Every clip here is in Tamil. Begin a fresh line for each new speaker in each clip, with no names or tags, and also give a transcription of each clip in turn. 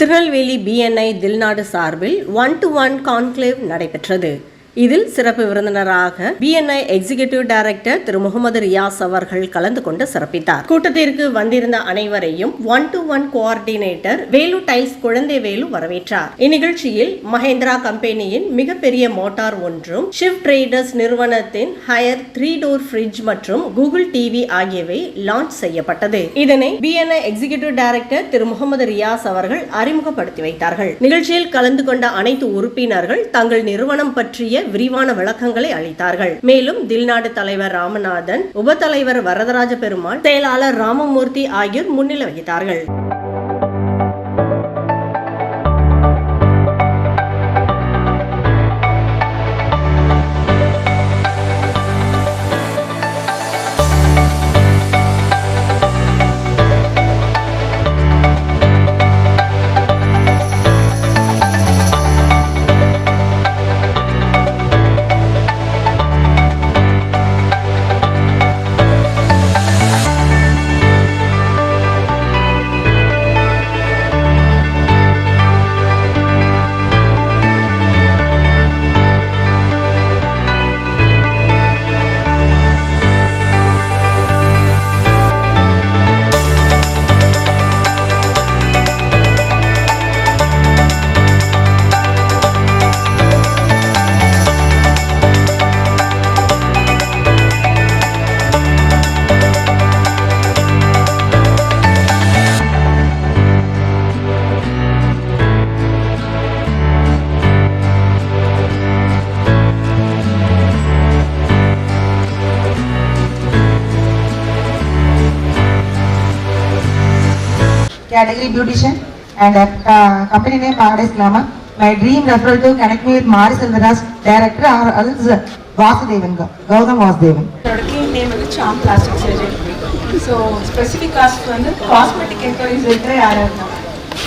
திருநெல்வேலி பிஎன்ஐ தில்நாடு சார்பில் ஒன் டு ஒன் கான்க்ளேவ் நடைபெற்றது. இதில் சிறப்பு விருந்தினராக BNI executive director Thiru Mohammed Riyaz அவர்கள் கலந்து கொண்டு சிறப்பித்தார். கூட்டத்திற்கு வந்திருந்த அனைவரையும் one to one coordinator Velu tiles Kuzhandai Velu வரவேற்றார். இந்நிகழ்ச்சியில் மஹேந்திரா கம்பெனியின் மிகப்பெரிய மோட்டார் ஒன்றும் ஷிவ் ட்ரேடர்ஸ் நிறுவனத்தின் ஹயர் த்ரீ டோர் ஃப்ரிட்ஜ் மற்றும் கூகுள் டிவி ஆகியவை லான்ச் செய்யப்பட்டது. இதனை BNI executive director Thiru Mohammed Riyaz அவர்கள் அறிமுகப்படுத்தி வைத்தார்கள். நிகழ்ச்சியில் கலந்து கொண்ட அனைத்து உறுப்பினர்கள் தங்கள் நிறுவனம் பற்றிய விரிவான விளக்கங்களை அளித்தார்கள். மேலும் தில்நாடு தலைவர் ராமநாதன் உப தலைவர் வரதராஜ பெருமாள் செயலாளர் ராமமூர்த்தி ஆகியோர் முன்னிலை வகித்தார்கள்.
Category beautician and uh, uh, company name Paradise Glamour. My dream referral to connect me with Maris Selvadas, director or else Vasudevan, Gautam Vasudevan.
Team name வந்து Sam plastic surgery so specific cast வந்து காஸ்மெட்டிக் என்கொயரிஸ் இருக்கிற யாராக இருந்தாங்க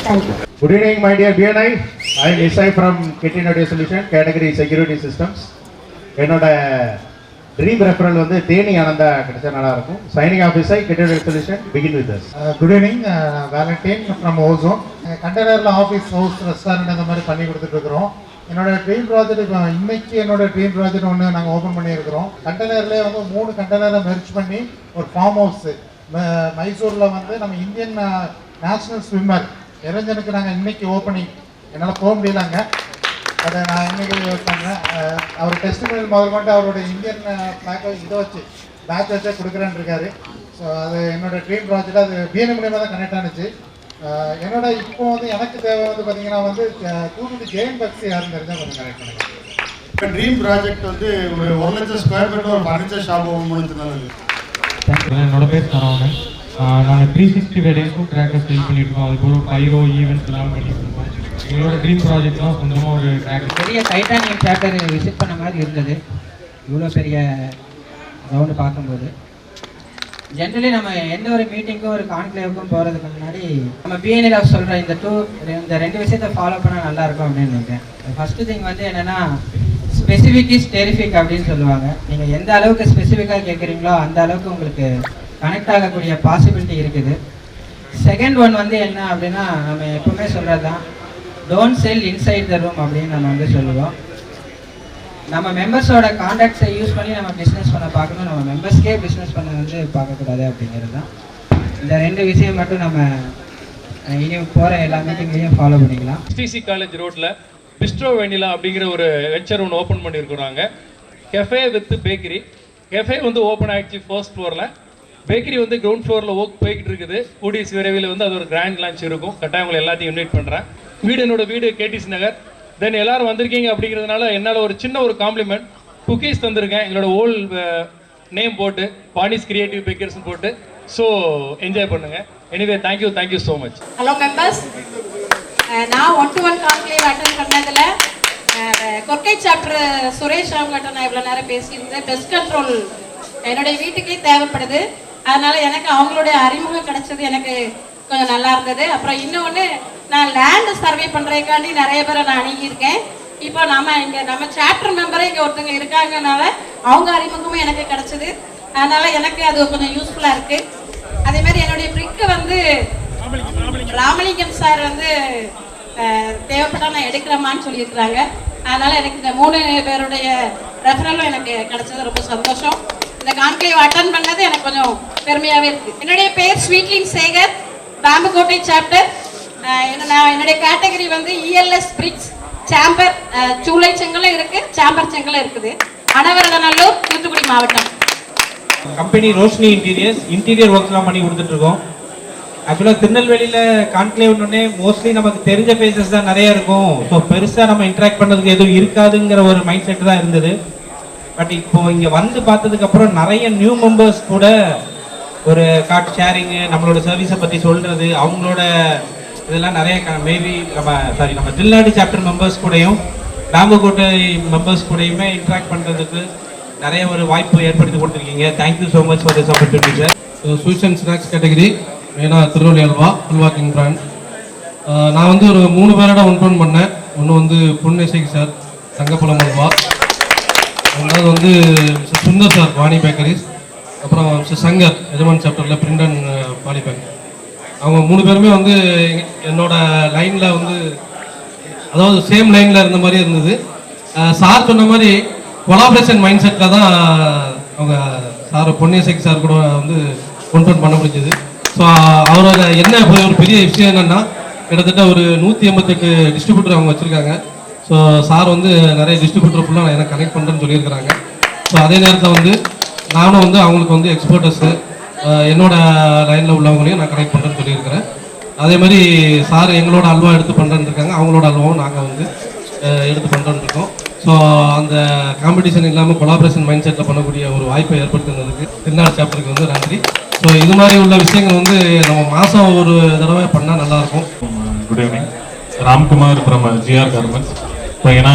Thank you.
Good evening, my dear BNI. I am Isai from Kitty Audio Solution, category Security Systems. என்னோட ட்ரீம் ரெஃபரல் வந்து தேனி ஆனந்தா கிடைச்சா நல்லா இருக்கும். சைனிங் ஆஃபீஸை kitty solution begin with us
good evening Valentine from Ozone கண்டெய்னரில் ஆஃபீஸ் ஹவுஸ் ரெஸ்டாரண்ட் அந்த மாதிரி பண்ணி கொடுத்துட்ருக்குறோம் என்னோட ட்ரீம் ப்ராஜெக்ட் இப்போ இன்னைக்கு என்னோட ட்ரீம் ப்ராஜெக்ட் ஒன்று நாங்கள் ஓப்பன் பண்ணியிருக்கிறோம். கண்டெய்னர்லேயே வந்து மூணு கண்டெய்னரை மெர்ச் பண்ணி ஒரு ஃபார்ம் ஹவுஸ் மைசூரில் வந்து நம்ம இந்தியன் நேஷ்னல் ஸ்விம்மர் இளைஞனுக்கு நாங்கள் இன்னைக்கு ஓப்பனிங் என்னால் போக முடியலாங்க. அதை நான் இன்னைக்கு பண்ணேன்? அஹ், அவர் டெஸ்ட் முதல் கொண்டு அவரோட இந்தியன் ஃபிளாக் இதை வச்சு பேட்ச் வச்சே கொடுக்குறேன்னு இருக்காரு. ஸோ அது என்னோட ட்ரீம் ப்ராஜெக்ட் அது பிஎன்எம் மூலியமாக தான் கனெக்ட் ஆனுச்சு. என்னோட இப்போ வந்து எனக்கு தேவை வந்து பார்த்தீங்கன்னா வந்து தூத்துக்குடி ஜெயின் பக்ஸ் யாருன்னு தெரிஞ்சால் கொஞ்சம் கனெக்ட் பண்ணுங்க.
ட்ரீம் ப்ராஜெக்ட் வந்து ஒரு ஒரு லட்சம் ஸ்கொயர் ஃபீட் ஒரு ஃபர்னிச்சர் ஷாப் பண்ணுறதுனால
என்னோட பேர் சரவணன். நாங்கள் த்ரீ சிக்ஸ்டி ஃபைவ் டேஸ்க்கும் ட்ராக்கர் சேல் பண்ணியிருக்கோம் அது போல பைரோ ஈவெண்ட்ஸ் எல்லாம் பண்ணிட்டு இருக்கோம். எங்களோட ட்ரீம் ப்ராஜெக்ட்லாம் கொஞ்சமாக ஒரு
பெரிய டைட்டானியம் சாப்டர் விசிட் பண்ண மாதிரி இருந்தது. இவ்வளோ பெரிய ரவுண்டு பார்க்கும்போது. ஜென்ரலி நம்ம எந்த ஒரு மீட்டிங்க்கும் ஒரு கான்க்ளேவுக்கும் போகிறதுக்கு முன்னாடி நம்ம பிஎன்எல் சொல்கிற இந்த டூ இந்த ரெண்டு விஷயத்தை ஃபாலோ பண்ணால் நல்லா இருக்கும் அப்படின்னு நினைக்கிறேன். ஃபஸ்ட்டு திங் வந்து என்னென்னா ஸ்பெசிஃபிக் இஸ் டெரிஃபிக் அப்படின்னு சொல்லுவாங்க. நீங்கள் எந்த அளவுக்கு ஸ்பெசிஃபிக்காக கேட்குறீங்களோ அந்த அளவுக்கு உங்களுக்கு கனெக்ட் ஆகக்கூடிய பாசிபிலிட்டி இருக்குது. செகண்ட் ஒன் வந்து என்ன அப்படின்னா நம்ம எப்பவுமே சொல்கிறது தான் don't sell inside the room அப்படின்னு நம்ம வந்து சொல்லுவோம். நம்ம மெம்பர்ஸோட காண்டாக்ட்ஸை யூஸ் பண்ணி நம்ம பிஸ்னஸ் பண்ண பார்க்கணும். நம்ம மெம்பர்ஸ்க்கே பிஸ்னஸ் பண்ண வந்து பார்க்கக்கூடாது அப்படிங்கிறது தான். இந்த ரெண்டு விஷயம் மட்டும் நம்ம அஹ், இனி போகிற எல்லா மீட்டிங்லையும் ஃபாலோ பண்ணிக்கலாம்.
எஸ்டிசி காலேஜ் ரோட்டில் பிஸ்ட்ரோ வெனிலா அப்படிங்கிற ஒரு வெஞ்சர் ஒன்று ஓப்பன் பண்ணியிருக்கிறாங்க. கெஃபே வித் பேக்கரி கெஃபே வந்து ஓப்பன் ஆகிடுச்சு ஃபர்ஸ்ட் ஃப்ளோரில் பேக்கரி வந்து கிரவுண்ட் ஃப்ளோரில் ஒர்க் போய்கிட்டு இருக்குது. கூடிய விரைவில் வந்து அது ஒரு கிராண்ட் லான்ச் இருக்கும். கட்டாயம் உங்களை எல்லாத்தையும் இன்வைட் பண்ணுறேன் வீடு என்னோட வீடு கேடிஸ் நகர். தென் எல்லாரும் வந்திருக்கீங்க அப்படிங்கிறதுனால என்னால் ஒரு சின்ன ஒரு காம்ப்ளிமெண்ட் குக்கீஸ் தந்திருக்கேன். எங்களோட ஓல் நேம் uh, போட்டு பானிஸ் கிரியேட்டிவ் பேக்கர்ஸ்னு போட்டு. ஸோ என்ஜாய் பண்ணுங்கள் anyway thank you thank you so much
hello members நான் one to one conclave attend பண்ணதில் கொர்க்கை சாப்டர் சுரேஷ் அவங்கள்ட்ட நான் இவ்வளோ நேரம் பேசியிருந்தேன். பெஸ்ட் கண்ட்ரோல் என்னுடைய வீட்டுக்கே தேவைப்படுது. அதனால எனக்கு அவங்களுடைய அறிமுகம் கிடைச்சது எனக்கு கொஞ்சம் நல்லா இருந்தது. அப்புறம் இன்னொன்று நான் லேண்டு சர்வே பண்ணுறதுக்காண்டி நிறைய பேரை நான் அணுகியிருக்கேன். இப்போ நம்ம இங்கே நம்ம சாப்டர் மெம்பரே இங்கே ஒருத்தங்க இருக்காங்கனால அவங்க அறிமுகமும் எனக்கு கிடைச்சது. அதனால எனக்கு அது கொஞ்சம் யூஸ்ஃபுல்லாக இருக்குது அதே மாதிரி என்னுடைய ப்ரிக்கு வந்து ராமலிங்கம் சார் வந்து அஹ், தேவைப்பட்டா நான் எடுக்கிறேமான்னு சொல்லியிருக்கிறாங்க. அதனால எனக்கு இந்த மூணு பேருடைய ரெஃபரலும் எனக்கு கிடைச்சது. ரொம்ப சந்தோஷம். இந்த கான்க்ளேவ் அட்டன் பண்ணது எனக்கு கொஞ்சம் பெருமையாகவே இருக்கு. என்னுடைய பேர் ஸ்வீட்லின் சேகர் ராமகோட்டை சாப்டர் நான் என்னுடைய கேட்டகரி வந்து இஎல்எஸ் பிரிக்ஸ் சாம்பர் சூளை செங்கலும் இருக்கு சாம்பர் செங்கலும் இருக்குது. அனவரதநல்லூர் தூத்துக்குடி மாவட்டம்.
கம்பெனி ரோஷினி இன்டீரியர்ஸ் இன்டீரியர் ஒர்க்லாம் பண்ணி கொடுத்துட்டு இருக்கோம். ஆக்சுவலாக திருநெல்வேலியில் கான்க்ளேவ்னே மோஸ்ட்லி நமக்கு தெரிஞ்ச ஃபேஸஸ் தான் நிறைய இருக்கும். ஸோ பெருசாக நம்ம இன்ட்ராக்ட் பண்ணுறதுக்கு எதுவும் இருக்காதுங்கிற ஒரு மைண்ட் செட் தான் இருந்தது. பட் இப்போ இங்கே வந்து பார்த்ததுக்கப்புறம் நிறைய நியூ மெம்பர்ஸ் கூட ஒரு கார்ட் ஷேரிங்கு நம்மளோட சர்வீஸை பற்றி சொல்கிறது அவங்களோட இதெல்லாம் நிறைய மேபி நம்ம சாரி நம்ம தில்லாடி சாப்டர் மெம்பர்ஸ் கூடயும் ராமகோட்டை மெம்பர்ஸ் கூடயுமே இன்ட்ராக்ட் பண்ணுறதுக்கு நிறைய ஒரு வாய்ப்பு ஏற்படுத்தி கொடுத்துருக்கீங்க. Thank you so much for this opportunity sir
sweets and snacks category மெயினாக திருநெல்வேலி அல்வா அல்வா கிங் பிராண்ட் நான் வந்து ஒரு மூணு பேரோட ஒன் பண்ணேன். ஒன்று வந்து பொன்னேசைக்கு சார் தங்கப்பழம் அல்வா. ரெண்டாவது வந்து mister Sundar sir Vani bakeries அப்புறம் மிஸ்டர் சங்கர் எஜமான் சாப்டரில் பிரிண்டன் அண்ட் பாலி பேக்கரி. அவங்க மூணு பேருமே வந்து எங்க- என்னோட லைனில் வந்து அதாவது சேம் லைனில் இருந்த மாதிரி இருந்தது. சார் சொன்ன மாதிரி கொலாபரேஷன் மைண்ட் செட்டில் தான் அவங்க சார் பொன்னியசைக்கு சார் கூட வந்து கொண்டு பண்ண முடிஞ்சது. ஸோ அவரோட என்ன ஒரு பெரிய விஷயம் என்னன்னா கிட்டத்தட்ட ஒரு நூற்றி எண்பத்தெட்டு டிஸ்ட்ரிபியூட்டர் அவங்க வச்சுருக்காங்க. ஸோ சார் வந்து நிறைய டிஸ்ட்ரிபியூட்டர் ஃபுல்லாக நான் எனக்கு கனெக்ட் பண்ணுறேன்னு சொல்லியிருக்கிறாங்க. ஸோ அதே நேரத்தில் வந்து நானும் வந்து அவங்களுக்கு வந்து எக்ஸ்போர்ட்டர்ஸு என்னோட லைனில் உள்ளவங்களையும் நான் கனெக்ட் பண்ணுறேன்னு சொல்லியிருக்கிறேன். அதே மாதிரி சார் எங்களோட அல்வா எடுத்து பண்ணுறேன்னு இருக்காங்க. அவங்களோட அல்வாவும் நாங்கள் வந்து எடுத்து பண்ணுறோன்னு இருக்கோம். ஸோ அந்த காம்படிஷன் இல்லாமல் கொலாபரேஷன் மைண்ட் செட்டில் பண்ணக்கூடிய ஒரு வாய்ப்பை ஏற்படுத்தினதுக்கு திருநாள் சாப்டருக்கு வந்து நன்றி. ஸோ இது மாதிரி உள்ள விஷயங்கள் வந்து நம்ம மாதம் ஒரு தடவை பண்ணால் நல்லாயிருக்கும்
good evening Ramkumar from GR garments ஏன்னா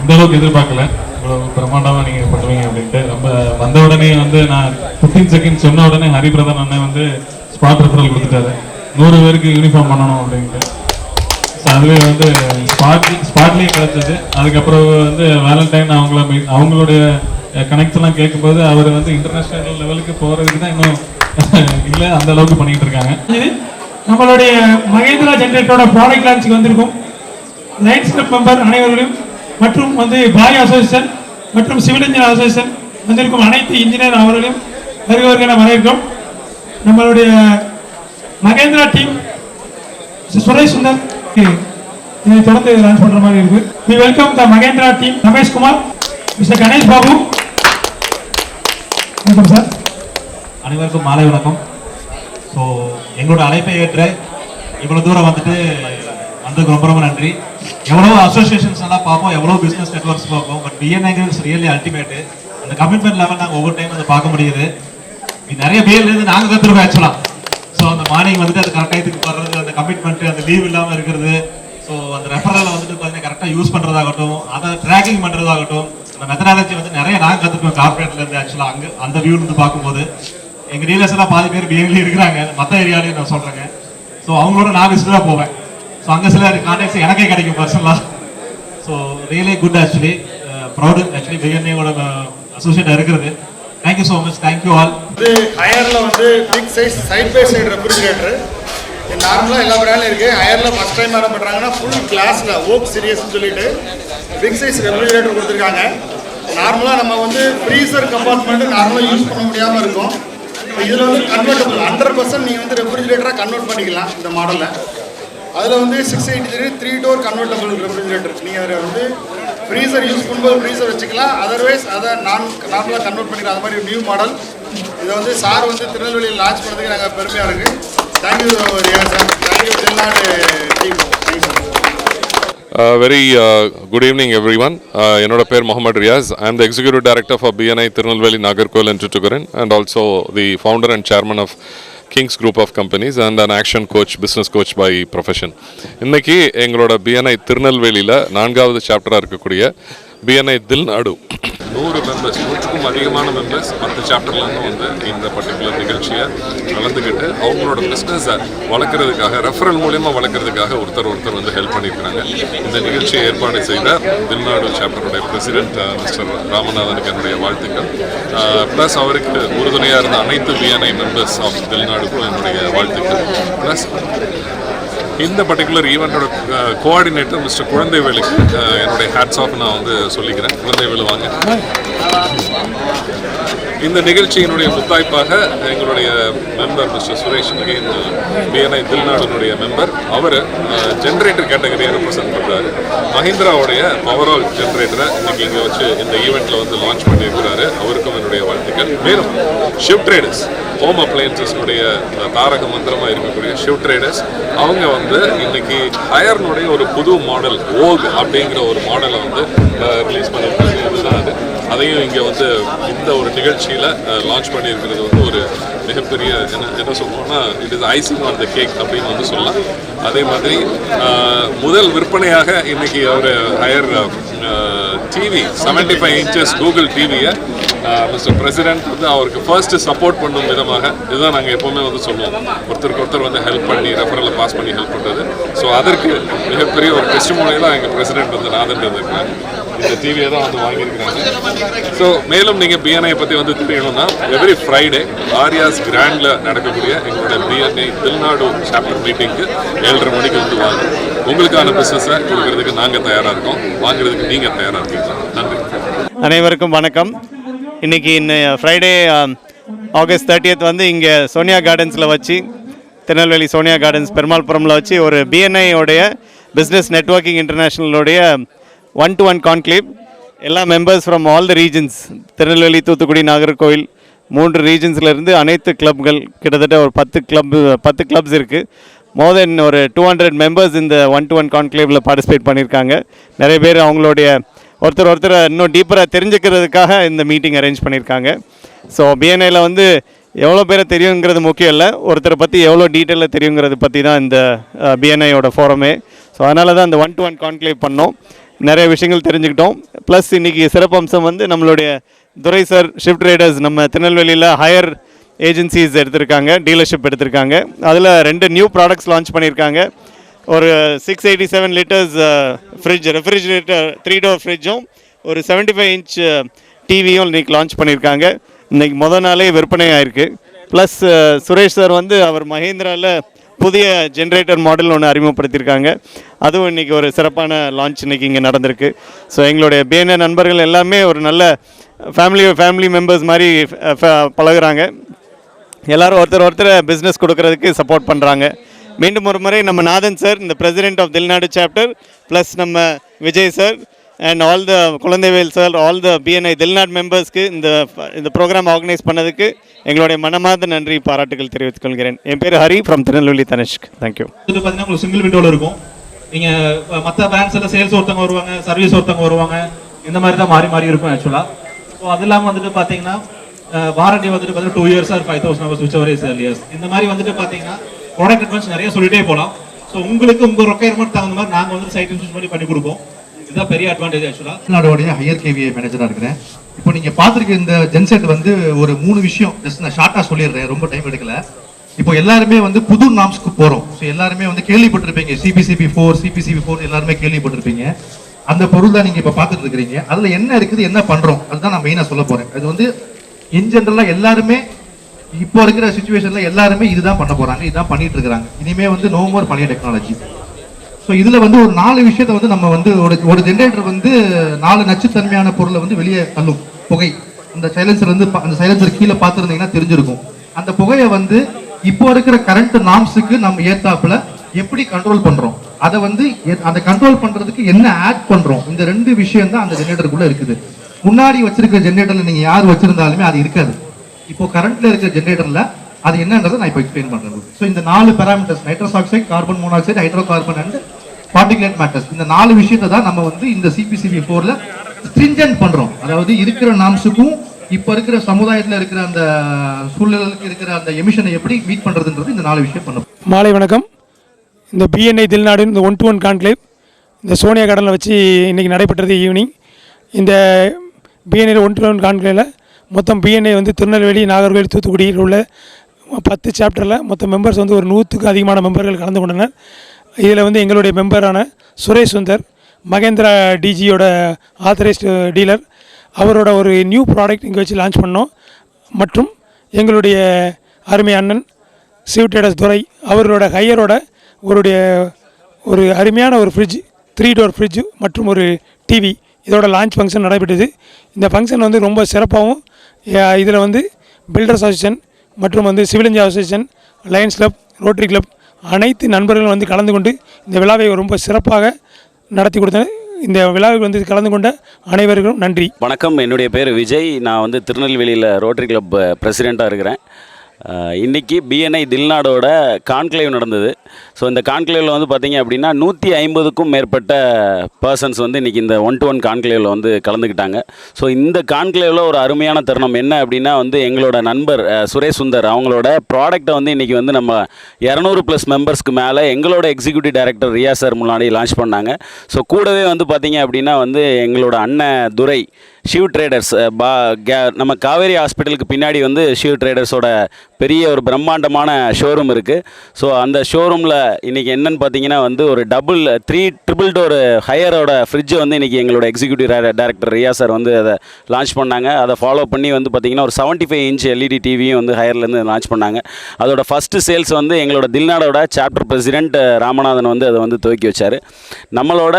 இந்த அளவுக்கு எதிர்பார்க்கல. இவ்வளோ பிரம்மாண்டமாக நீங்கள் பண்ணுவீங்க அப்படின்ட்டு. ரொம்ப வந்த உடனே வந்து நான் ஃபிஃப்டீன் செகண்ட் சொன்ன உடனே ஹரிபிரதன் அண்ணன் வந்து ஸ்பாட் ரெஃபரல் கொடுத்துட்டாரு. நூறு பேருக்கு யூனிஃபார்ம் பண்ணணும் அப்படின்ட்டு. ஸோ அதுவே வந்து ஸ்பாட் ஸ்பாட்லேயும் கிடச்சிது. அதுக்கப்புறம் வந்து வேலண்டைன் அவங்கள அவங்களுடைய கனெக்ட்ஸ் எல்லாம் கேட்கும்போது அவர் வந்து இன்டர்நேஷ்னல் லெவலுக்கு போகிறதுக்கு தான் இன்னும் இல்லை அந்த அளவுக்கு பண்ணிட்டு இருக்காங்க.
நம்மளுடைய மகேந்திரா ஜென்ரேட்டரோட ப்ராடக்ட் லான்ச்சுக்கு வந்திருக்கும். லைன்ஸ் கிளப் மெம்பர் அனைவர்களும் மற்றும் வந்து பாய் அசோசியேஷன் மற்றும் சிவில் இன்ஜினியர் அசோசியேஷன் வந்திருக்கும் அனைத்து இன்ஜினியர் அவர்களையும் வருகிறவர்களை வரவேற்கிறோம். நம்மளுடைய மகேந்திரா டீம் சுரேஷ் சுந்தர் இதை தொடர்ந்து லான்ச் பண்ற மாதிரி இருக்கு. We welcome the Mahindra team Ramesh Kumar mister Ganesh Babu. வணக்கம் சார்
அனைவருக்கும் மாலை வணக்கம். ஸோ எங்களோட அழைப்பை ஏற்ற இவ்வளோ தூரம் வந்துட்டு வந்ததுக்கு ரொம்ப ரொம்ப நன்றி. எவ்வளோ அசோசியேஷன்ஸ் எல்லாம் பார்ப்போம் எவ்வளோ பிஸ்னஸ் நெட்ஒர்க்ஸ் பார்ப்போம் பட் பிஎன்ஐங்கிறது ரியலி அல்டிமேட்டு அந்த கமிட்மெண்ட் லெவல் நாங்கள் ஒவ்வொரு டைம் அதை பார்க்க முடியுது. நிறைய பேர்லேருந்து நாங்கள் கற்றுருக்கோம் ஆக்சுவலாக ஸோ அந்த மார்னிங் வந்துட்டு அது கரெக்ட் டயத்துக்கு வர்றது அந்த கமிட்மெண்ட் அந்த லீவ் இல்லாமல் இருக்கிறது. ஸோ அந்த ரெஃபரலை வந்துட்டு பார்த்தீங்கன்னா கரெக்டாக யூஸ் பண்ணுறதாகட்டும் அதை ட்ராக்கிங் பண்ணுறதாகட்டும் அந்த மெத்தடாலஜி வந்து நிறைய நாங்கள் கற்றுக்கோம் கார்பரேட்ல இருந்து ஆக்சுவலாக அங்கே அந்த வியூலேருந்து பார்க்கும்போது. எங்கள் டீலர்ஸ் எல்லாம் பாதி பேர் பிஎன்ல இருக்கிறாங்க. மற்ற ஏரியாலையும் நான் சொல்கிறேங்க ஸோ அவங்களோட நான் விசிட்டாக போவேன். ஸோ அங்கே சில கான்டாக்ட்ஸ் எனக்கே கிடைக்கும் பர்சனலாக so really good actually proud actually பிஎன்ஏவோட associate இருக்கிறது. Thank you so much thank you all
இது ஹையரில் வந்து big size side by side refrigerator நார்மலாக எல்லா பிராண்ட்லையும் இருக்குது ஹையரில் ஃபஸ்ட் டைம் என்ன பண்ணுறாங்கன்னா ஃபுல் கிளாஸில் ஓக் சீரியஸ்னு சொல்லிட்டு பிக் சைஸ் ரெஃப்ரிஜிரேட்டர் கொடுத்துருக்காங்க. நார்மலாக நம்ம வந்து ஃப்ரீசர் கம்பார்ட்மெண்ட்டு நார்மலாக யூஸ் பண்ண முடியாமல் இருக்கும். இதில் வந்து கன்வெர்ட்டபிள் ஹண்ட்ரட் பர்சன்ட் நீங்கள் வந்து ரெஃப்ரிஜிரேட்டராக கன்வெர்ட் பண்ணிக்கலாம் இந்த மாடலில் அதில் வந்து six eighty three three door convertible refrigerator நீங்கள் அதில் வந்து ஃப்ரீசர் யூஸ் பண்ணும்போது ஃப்ரீசர் வச்சுக்கலாம். அதர்வைஸ் அதை நான் நார்மலாக கன்வெர்ட் பண்ணிக்கலாம் அது மாதிரி நியூ மாடல் இதை வந்து சார் வந்து திருநெல்வேலியில் லான்ச் பண்ணதுக்கு நாங்கள் பெருமையாக இருக்குது thank you Riya sir thank you Tamil Nadu team
very good evening every one என்னோட பேர் Mohammed Riyaz. I am the executive director for BNI Tirunelveli Nagercoil என்று Tuticorin and also the founder and chairman of kings group of companies and an action coach business coach by profession இன்னைக்கு எங்களோட பிஎன்ஐ திருநெல்வேலியில் நான்காவது சாப்டராக இருக்கக்கூடிய பிஎன்ஐ தில்நாடு நூறு மெம்பர்ஸ் நூற்றுக்கும் அதிகமான மெம்பர்ஸ் மற்ற சாப்டர்லேருந்து வந்து இந்த பர்டிகுலர் நிகழ்ச்சியை கலந்துக்கிட்டு அவங்களோட பிஸ்னஸை வளர்க்குறதுக்காக ரெஃபரல் மூலியமாக வளர்க்குறதுக்காக ஒருத்தர் ஒருத்தர் வந்து ஹெல்ப் பண்ணியிருக்கிறாங்க. இந்த நிகழ்ச்சியை ஏற்பாடு செய்த தில்நாடு சாப்டருடைய பிரசிடென்ட் மிஸ்டர் ராமநாதனுக்கு என்னுடைய வாழ்த்துக்கள். ப்ளஸ் அவருக்கு உறுதுணையாக இருந்த அனைத்து பிஎன்ஐ மெம்பர்ஸ் ஆஃப் தில்நாடுக்கும் என்னுடைய வாழ்த்துக்கள். ப்ளஸ் இந்த பர்டிகுலர் ஈவெண்ட்டோட கோஆர்டினேட்டர் மிஸ்டர் குழந்தைவேலுக்கு என்னுடைய ஹேட்ஸ் ஆஃப் நான் வந்து சொல்லிக்கிறேன். குழந்தைவேலு வாங்க. இந்த நிகழ்ச்சியினுடைய முத்தாய்ப்பாக எங்களுடைய member mister Suresh again BNI தில்நாடனுடைய member அவர் ஜென்ரேட்டர் கேட்டகரியை ரெப்ரசென்ட் பண்ணுறாரு மஹிந்திராவுடைய பவரால் ஜென்ரேட்டரை இன்னைக்கு இங்கே வச்சு இந்த ஈவெண்ட்டில் வந்து லான்ச் பண்ணியிருக்கிறாரு. அவருக்கும் என்னுடைய வாழ்த்துக்கள். மேலும் ஷிவ் ட்ரேடர்ஸ் ஹோம் அப்ளையன்சஸ்னுடைய தாரக மந்திரமாக இருக்கக்கூடிய ஷிவ் ட்ரேடர்ஸ் அவங்க வந்து இன்னைக்கு ஹயர்னுடைய ஒரு புது மாடல் ஓக் அப்படிங்கிற ஒரு மாடலை வந்து ரிலீஸ் பண்ணியிருக்காங்க. இதுதான் அது. அதையும் இங்கே வந்து இந்த ஒரு நிகழ்ச்சியில் லான்ச் பண்ணியிருக்கிறது வந்து ஒரு மிகப்பெரிய என்ன என்ன சொல்லணும்னா it is icing on the cake அப்படின்னு வந்து சொல்லலாம். அதே மாதிரி முதல் விற்பனையாக இன்னைக்கு அவர் Haier TV seventy five inches Google டிவியை மிஸ்டர் பிரசிடென்ட் வந்து அவருக்கு ஃபர்ஸ்ட் சப்போர்ட் பண்ணும் விதமாக இதுதான் நாங்கள் எப்போவுமே வந்து சொல்லுவோம். ஒருத்தருக்கு ஒருத்தர் வந்து ஹெல்ப் பண்ணி ரெஃபரலை பாஸ் பண்ணி ஹெல்ப் பண்ணுறது ஸோ அதற்கு மிகப்பெரிய ஒரு டெஸ்ட் மூலையில் எங்கள் பிரசிடென்ட் வந்து நான் இருந்திருக்காங்க இந்த டிவியை தான் வந்து வாங்கியிருக்கிறாங்க. ஸோ மேலும் நீங்கள் பிஎன்ஐ பற்றி வந்து தெரியணும்னா எவ்ரி ஃப்ரைடே ஆரியாஸ் கிராண்டில் நடக்கக்கூடிய எங்களோட பிஎன்ஐ தமிழ்நாடு சாப்டர் மீட்டிங்க்கு ஏழரை மணிக்கு வந்து வாங்க. உங்களுக்கான பிஸ்னஸை கொடுக்கறதுக்கு நாங்கள் தயாராக இருக்கோம். வாங்குறதுக்கு நீங்கள் தயாராக இருக்கீங்க. நன்றி.
அனைவருக்கும் வணக்கம். இன்னைக்கு இன்னும் ஃப்ரைடே ஆகஸ்ட் தேர்ட்டியத் வந்து இங்கே சோனியா கார்டன்ஸில் வச்சு திருநெல்வேலி சோனியா கார்டன்ஸ் பெருமாள்புரமில் வச்சு ஒரு பிஎன்ஐயோடைய உடைய பிஸ்னஸ் நெட்வொர்க்கிங் இன்டர்நேஷ்னலுடைய ஒன் டு ஒன் கான்க்ளேவ் எல்லா members from all the regions Tirunelveli Thoothukudi Nagercoil மூன்று ரீஜன்ஸ்லேருந்து அனைத்து கிளப்கள் கிட்டத்தட்ட ஒரு பத்து கிளப் பத்து கிளப்ஸ் இருக்குது மோர் தென் ஒரு டூ ஹண்ட்ரட் மெம்பர்ஸ் இந்த ஒன் டு ஒன் கான்க்ளேவில் பார்ட்டிசிபேட் பண்ணியிருக்காங்க நிறைய பேர் அவங்களுடைய ஒருத்தர் ஒருத்தரை இன்னும் டீப்பராக தெரிஞ்சுக்கிறதுக்காக இந்த மீட்டிங் அரேஞ்ச் பண்ணியிருக்காங்க ஸோ பிஎன்ஐயில் வந்து எவ்வளோ பேரை தெரியுங்கிறது முக்கியம் இல்லை. ஒருத்தரை பற்றி எவ்வளோ டீட்டெயிலில் தெரியுங்கிறது பற்றி தான் இந்த பிஎன்ஐயோட ஃபோரமே ஸோ அதனால தான் இந்த ஒன் டு ஒன் கான்க்ளேவ் பண்ணோம். நிறைய விஷயங்கள் தெரிஞ்சுக்கிட்டோம். ப்ளஸ் இன்றைக்கி சிறப்பம்சம் வந்து நம்மளுடைய துரை சார் ஷிஃப்ட் ரைடர்ஸ் நம்ம திருநெல்வேலியில் ஹையர் ஏஜென்சிஸ் எடுத்திருக்காங்க டீலர்ஷிப் எடுத்திருக்காங்க. அதில் ரெண்டு நியூ ப்ராடக்ட்ஸ் லான்ச் பண்ணியிருக்காங்க. ஒரு six eighty seven litres fridge refrigerator three door ஃப்ரிட்ஜும் ஒரு செவன்ட்டி ஃபைவ் இன்ச் டிவியும் இன்றைக்கி லான்ச் பண்ணியிருக்காங்க. இன்னைக்கு மொதல் நாளே விற்பனை ஆயிருக்கு. ப்ளஸ் சுரேஷ் சார் வந்து அவர் மஹேந்திராவில் புதிய ஜென்ரேட்டர் மாடல் ஒன்று அறிமுகப்படுத்தியிருக்காங்க. அதுவும் இன்றைக்கி ஒரு சிறப்பான லான்ச் இன்றைக்கி இங்கே நடந்திருக்கு. ஸோ எங்களுடைய பிஎன்ஏ நண்பர்கள் எல்லாமே ஒரு நல்ல ஃபேமிலி ஃபேமிலி மெம்பர்ஸ் மாதிரி பழகுறாங்க. எல்லோரும் ஒருத்தர் ஒருத்தர் பிஸ்னஸ் கொடுக்கறதுக்கு சப்போர்ட் பண்ணுறாங்க மீண்டும் ஒரு முறை நம்ம நாதன் சார் இந்த president of Thilnadu chapter plus நம்ம Vijay sir and all the Kuzhanthaivel sir all the BNI Thilnad மெம்பர்ஸ்க்கு இந்த இந்த ப்ரோக்ராம் ஆர்கனைஸ் பண்ணதுக்கு எங்களுடைய மனமார்ந்த நன்றி பாராட்டுகள் தெரிவித்துக் கொள்கிறேன் என் பேர் ஹரி ஃப்ரம் திருநெல்வேலி தனுஷ்க் தேங்க்யூ
வந்து பார்த்தீங்கன்னா உங்களுக்கு சிங்கிள் விண்டோவில் இருக்கும். நீங்கள் மற்ற பிராண்ட்ஸில் சேல்ஸ் ஒருத்தவங்க வருவாங்க சர்வீஸ் ஒருத்தவங்க வருவாங்க இந்த மாதிரி தான் மாறி மாறி இருக்கும் ஆக்சுவலாக ஸோ அது இல்லாமல் வந்துட்டு பார்த்தீங்கன்னா வாரண்டி வந்துட்டு பார்த்தீங்கன்னா two years or five thousand hours whichever is years இந்த மாதிரி வந்துட்டு பார்த்தீங்கன்னா ப்ராடக்ட் அட்வான்ஸ் நிறைய சொல்லிட்டே போகலாம் ஸோ உங்களுக்கு உங்கள் ரெக்குயர்மெண்ட் தகுந்த மாதிரி நாங்கள் வந்து சைட் இன்சூஸ் பண்ணி பண்ணி கொடுப்போம். இதுதான் பெரிய அட்வான்டேஜ் ஆக்சுவலாக
தமிழ்நாடோடைய ஹையர் கேவிஐ மேனேஜராக இருக்கிறேன். இப்போ நீங்கள் பார்த்துருக்க இந்த ஜென்செட் வந்து ஒரு மூணு விஷயம் ஜஸ்ட் நான் ஷார்ட்டாக சொல்லிடுறேன் ரொம்ப டைம் எடுக்கல. இப்போ எல்லாருமே வந்து புது நாம்ஸ்க்கு போகிறோம் ஸோ எல்லாருமே வந்து கேள்விப்பட்டிருப்பீங்க. சிபிசிபி ஃபோர் சிபிசிபி ஃபோர் எல்லாருமே கேள்விப்பட்டிருப்பீங்க. அந்த பொருள் தான் நீங்கள் இப்போ பார்த்துட்டு இருக்கிறீங்க. அதில் என்ன இருக்குது என்ன பண்ணுறோம் அதுதான் நான் மெயினாக சொல்ல போகிறேன் அது வந்து இன் ஜென்ரலாக எல்லாருமே இப்போ இருக்கிற சுச்சுவேஷனில் எல்லாருமே இதுதான் பண்ண போகிறாங்க இதுதான் பண்ணிட்டு இருக்கிறாங்க. இனிமே வந்து நோ மோர் பழைய டெக்னாலஜி ஸோ இதில் வந்து ஒரு நாலு விஷயத்தை வந்து நம்ம வந்து ஒரு ஒரு ஜென்ரேட்டர் வந்து நாலு நச்சுத்தன்மையான பொருளை வந்து வெளியே தள்ளும். புகை. அந்த சைலன்சர் வந்து அந்த சைலன்சர் கீழே பார்த்துருந்தீங்கன்னா தெரிஞ்சிருக்கும். அந்த புகையை வந்து இப்போ இருக்கிற கரண்ட் நாம்ஸுக்கு நம்ம ஏத்தாப்புல எப்படி கண்ட்ரோல் பண்றோம்? அதை வந்து எ- அதை கண்ட்ரோல் பண்றதுக்கு என்ன ஆட் பண்றோம்? இந்த ரெண்டு விஷயம் தான் அந்த ஜென்ரேட்டருக்குள்ள இருக்குது. முன்னாடி வச்சிருக்கிற ஜென்ரேட்டர்ல நீங்க யார் வச்சிருந்தாலுமே அது இருக்காது. இப்போ கரண்ட்ல இருக்கிற ஜென்ரேட்டர்ல அது என்னன்றதை நான் இப்போ எக்ஸ்பிளைன் பண்றேன். ஸோ இந்த நாலு parameters nitrous oxide carbon monoxide hydrocarbon and particulate matters இந்த நாலு விஷயத்தை தான் நம்ம வந்து இந்த சிபிசிபி ஃபோரில் ஸ்ட்ரிஞ்சன்ட் பண்ணுறோம் அதாவது இருக்கிற நாம்ஸுக்கும் இப்போ இருக்கிற சமுதாயத்தில் இருக்கிற அந்த சூழ்நிலைக்கு இருக்கிற அந்த எமிஷனை எப்படி மீட் பண்ணுறதுன்றது இந்த நாலு விஷயம் பண்ணும்.
மாலை வணக்கம். இந்த பிஎன்ஐ தில்நாடு இந்த ஒன் டு ஒன் கான்க்ளேவ் இந்த சோனியா கார்டனில் வச்சு இன்றைக்கி நடைபெற்றது ஈவினிங் இந்த பிஎன்ஐ ஒன் டு ஒன் கான்க்ளேவில் மொத்தம் பிஎன்ஐ வந்து திருநெல்வேலி நாகர்கோவில் தூத்துக்குடியில் உள்ள பத்து சாப்டரில் மொத்தம் மெம்பர்ஸ் வந்து ஒரு நூற்றுக்கு அதிகமான மெம்பர்கள் கலந்து கொண்டனர். இதில் வந்து எங்களுடைய மெம்பரான சுரேஷ் சுந்தர் மகேந்திரா டிஜியோட ஆத்தரைஸ்டு டீலர் அவரோட ஒரு நியூ ப்ராடக்ட் இங்கே வச்சு லான்ச் பண்ணோம். மற்றும் எங்களுடைய அருமை அண்ணன் சிவ் டேடஸ் துரை அவரோட ஹையரோட அவருடைய ஒரு அருமையான ஒரு ஃப்ரிட்ஜ் த்ரீ டோர் ஃப்ரிட்ஜ் மற்றும் ஒரு டிவி இதோட லான்ச் ஃபங்க்ஷன் நடைபெற்றது. இந்த ஃபங்க்ஷன் வந்து ரொம்ப சிறப்பாகவும் இதில் வந்து பில்டர்ஸ் அசோசியேஷன் மற்றும் வந்து civil engineer association lions club rotary club அனைத்து நண்பர்களும் வந்து கலந்து கொண்டு இந்த விழாவை ரொம்ப சிறப்பாக நடத்தி கொடுத்தனர். இந்த விழாவில் வந்து கலந்து கொண்ட அனைவருக்கும் நன்றி.
வணக்கம். என்னுடைய பேர் விஜய். நான் வந்து திருநெல்வேலியில் ரோட்டரி கிளப் பிரசிடெண்ட்டாக இருக்கிறேன். இன்றைக்கி பிஎன்ஐ தில்நாடோட கான்க்ளேவ் நடந்தது. ஸோ இந்த கான்க்ளேவில் வந்து பார்த்திங்க அப்படின்னா நூற்றி ஐம்பதுக்கும் மேற்பட்ட பர்சன்ஸ் வந்து இன்றைக்கி இந்த ஒன் டு ஒன் கான்க்ளேவில் வந்து கலந்துக்கிட்டாங்க. ஸோ இந்த கான்க்ளேவில் ஒரு அருமையான தருணம் என்ன அப்படின்னா வந்து எங்களோட நண்பர் சுரேஷ் சுந்தர் அவங்களோட ப்ராடக்ட்டை வந்து இன்றைக்கி வந்து நம்ம இரநூறு ப்ளஸ் மெம்பர்ஸ்க்கு மேலே எங்களோட எக்ஸிக்யூட்டிவ் டைரக்டர் ரியா சார் முன்னாடி லான்ச் பண்ணாங்க. ஸோ கூடவே வந்து பார்த்திங்க அப்படின்னா வந்து எங்களோட அண்ணன் துரை ஷிவ் ட்ரேடர்ஸ் பா கே- நம்ம காவேரி ஹாஸ்பிட்டலுக்கு பின்னாடி வந்து ஷிவ் ட்ரேடர்ஸோட பெரிய ஒரு பிரம்மாண்டமான ஷோரூம் இருக்குது ஸோ அந்த ஷோரூமில் இன்றைக்கி என்னென்னு பார்த்தீங்கன்னா வந்து ஒரு டபுள் த்ரீ ட்ரிபிள் டோர் ஹையரோட ஃப்ரிட்ஜை வந்து இன்றைக்கி எங்களோட எக்ஸிக்யூட்டிவ் டேரக்டர் ரியா சார் வந்து அதை லான்ச் பண்ணாங்க. அதை ஃபாலோ பண்ணி வந்து பார்த்திங்கன்னா ஒரு செவன்ட்டி ஃபைவ் இன்ச் எல்இடி டிவியும் வந்து ஹையர்லேருந்து லான்ச் பண்ணாங்க. அதோட ஃபஸ்ட்டு சேல்ஸ் வந்து எங்களோட தில்நாடோட சாப்டர் பிரசிடென்ட் ராமநாதன் வந்து அதை வந்து துவக்கி வச்சார். நம்மளோட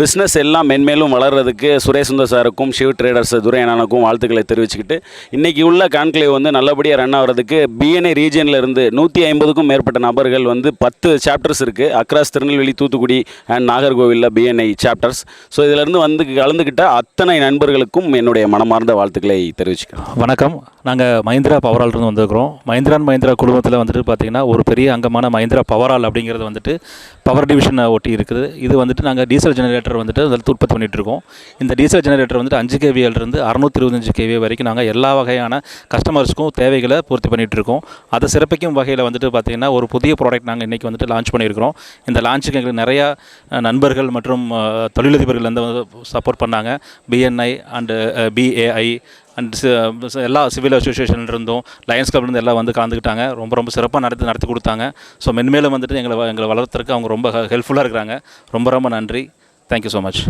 பிஸ்னஸ் எல்லாம் மென்மேலும் வளர்றதுக்கு சுரேஷ் சுந்தர் சாருக்கும் ஷிவ் ட்ரேடர்ஸ் துரையனானுக்கும் வாழ்த்துக்களை தெரிவிச்சுக்கிட்டு இன்றைக்கி உள்ள கான்க்ளேவ் வந்து நல்லபடியாக ரன் ஆகிறதுக்கு பிஎன்ஐ ரீஜனில் இருந்து நூற்றி ஐம்பதுக்கும் மேற்பட்ட நபர்கள் வந்து பத்து சாப்டர்ஸ் இருக்குது அக்ராஸ் திருநெல்வேலி தூத்துக்குடி அண்ட் நாகர்கோவிலில் பிஎன்ஐ சாப்டர்ஸ் ஸோ இதிலிருந்து வந்து கலந்துக்கிட்ட அத்தனை நண்பர்களுக்கும் என்னுடைய மனமார்ந்த வாழ்த்துக்களை தெரிவிச்சுக்கிறேன்.
வணக்கம். நாங்கள் மஹிந்திரா பவரால்ருந்து வந்திருக்கிறோம். மஹிந்திரா அண்ட் மஹிந்திரா குடும்பத்தில் வந்துட்டு பார்த்திங்கன்னா ஒரு பெரிய அங்கமான மஹிந்திரா பவரால் அப்படிங்கிறது வந்துட்டு பவர் டிவிஷனை ஒட்டி இருக்குது. இது வந்துட்டு நாங்கள் டீசல் ஜெனரேட்டர் வந்துட்டு அதில் உற்பத்தி பண்ணிகிட்டு இருக்கோம். இந்த டீசல் ஜெனரேட்டர் வந்துட்டு அஞ்சு கேவியிலிருந்து அறுநூத்தி இருபத்தஞ்சு கேவி வரைக்கும் நாங்கள் எல்லா வகையான கஸ்டமர்ஸ்க்கும் தேவைகளை பூர்த்தி பண்ணிகிட்டு இருக்கோம். அதை சிறப்பிக்கும் வகையில் வந்துட்டு பார்த்திங்கன்னா ஒரு புதிய ப்ராடக்ட் நாங்கள் இன்றைக்கி வந்துட்டு லான்ச் பண்ணியிருக்கிறோம். இந்த லான்ச்சுக்கு எங்களுக்கு நிறையா நண்பர்கள் மற்றும் தொழிலதிபர்கள் வந்து சப்போர்ட் பண்ணாங்க. பிஎன்ஐ அண்டு பிஏஐ அண்ட் எல்லா சிவில் அசோசியேஷன் இருந்தும் லயன்ஸ் கிளப்லேருந்து எல்லாம் வந்து கலந்துக்கிட்டாங்க. ரொம்ப ரொம்ப சிறப்பாக நடத்தி நடத்தி கொடுத்தாங்க. ஸோ மென்மேலும் வந்துட்டு எங்களை எங்களை வளர்த்துறதுக்கு அவங்க ரொம்ப ஹெல்ப்ஃபுல்லாக இருக்கிறாங்க. ரொம்ப ரொம்ப நன்றி. Thank you so much